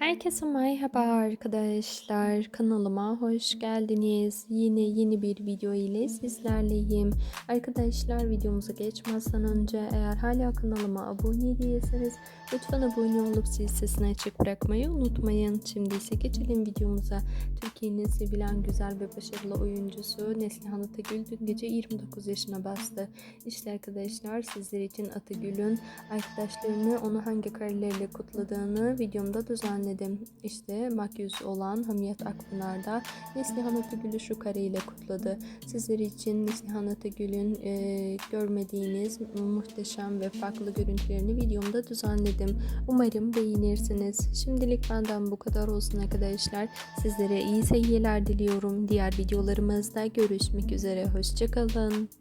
Herkese merhaba arkadaşlar. Kanalıma hoş geldiniz. Yine yeni bir video ile sizlerleyim. Arkadaşlar videomuza geçmezden önce eğer hala kanalıma abone değilseniz lütfen abone olup zil sesini açık bırakmayı unutmayın. Şimdi ise geçelim videomuza. Türkiye'nin sevilen güzel ve başarılı oyuncusu Neslihan Atagül dün gece 29 yaşına bastı. İşte arkadaşlar sizler için Atagül'ün arkadaşlarını onu hangi kareleriyle kutladığını videomda düzenledim. İşte makyöz olan Hamiyet Akpınar da Neslihan Atagül'ü şu kareyle kutladı. Sizler için Neslihan Atagül'ün e, görmediğiniz muhteşem ve farklı görüntülerini videomda düzenledim. Umarım beğenirsiniz. Şimdilik benden bu kadar olsun arkadaşlar. Sizlere iyi seyirler diliyorum. Diğer videolarımızda görüşmek üzere. Hoşçakalın.